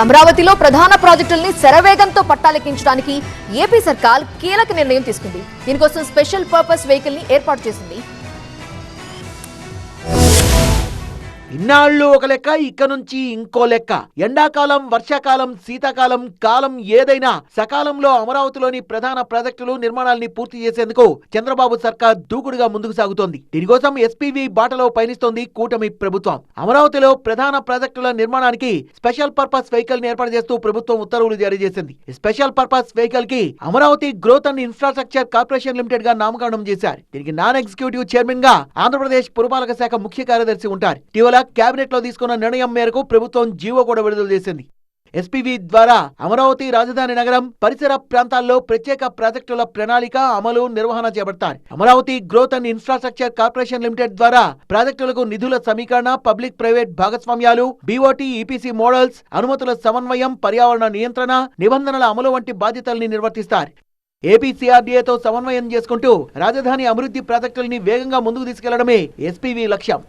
అమరావతిలో ప్రధాన ప్రాజెక్టుల్ని శరవేగంతో పట్టాలెక్కించడానికి ఏపీ సర్కార్ కీలక నిర్ణయం తీసుకుంది. దీనికోసం స్పెషల్ పర్పస్ వెహికల్ని ఏర్పాటు చేసింది. ఇన్నాళ్ళు ఒక లెక్క ఇక నుంచి ఇంకో లెక్క. ఎండాకాలం వర్షాకాలం శీతాకాలం కాలం ఏదైనా సకాలంలో అమరావతిలోని ప్రధాన ప్రాజెక్టులు నిర్మాణాల్ని పూర్తి చేసేందుకు చంద్రబాబు సర్కార్ దూకుడుగా ముందుకు సాగుతోంది. దీనికోసం ఎస్పీవీ బాటలో పయనిస్తోంది కూటమి ప్రభుత్వం. అమరావతిలో ప్రధాన ప్రాజెక్టుల నిర్మాణానికి స్పెషల్ పర్పస్ వెహికల్ ఏర్పాటు చేస్తూ ప్రభుత్వం ఉత్తర్వులు జారీ చేసింది. స్పెషల్ పర్పస్ వెహికల్కి Amaravati growth and infrastructure corporation లిమిటెడ్గా నామకరణం చేశారు. దీనికి నాన్ ఎగ్జిక్యూటివ్ చైర్మన్గా ఆంధ్రప్రదేశ్ పురపాలక శాఖ ముఖ్య కార్యదర్శి ఉంటారు. ఇటీవల కేబినెట్లో తీసుకున్న నిర్ణయం మేరకు ప్రభుత్వం జీవో కూడా విడుదల చేసింది. ఎస్పీవీ ద్వారా అమరావతి రాజధాని నగరం పరిసర ప్రాంతాల్లో ప్రత్యేక ప్రాజెక్టుల ప్రణాళిక అమలు నిర్వహణ చేపడతారు. Amaravati growth and infrastructure corporation limited ద్వారా ప్రాజెక్టులకు నిధుల సమీకరణ పబ్లిక్ ప్రైవేట్ భాగస్వామ్యాలు బీఓటీ ఈపీసీ మోడల్స్ అనుమతుల సమన్వయం పర్యావరణ నియంత్రణ నిబంధనల అమలు వంటి బాధ్యతల్ని నిర్వర్తిస్తారు. ఏపీసీఆర్డీఏతో సమన్వయం చేసుకుంటూ రాజధాని అభివృద్ధి ప్రాజెక్టుల్ని వేగంగా ముందుకు తీసుకెళ్ళడమే ఎస్పీవీ లక్ష్యం.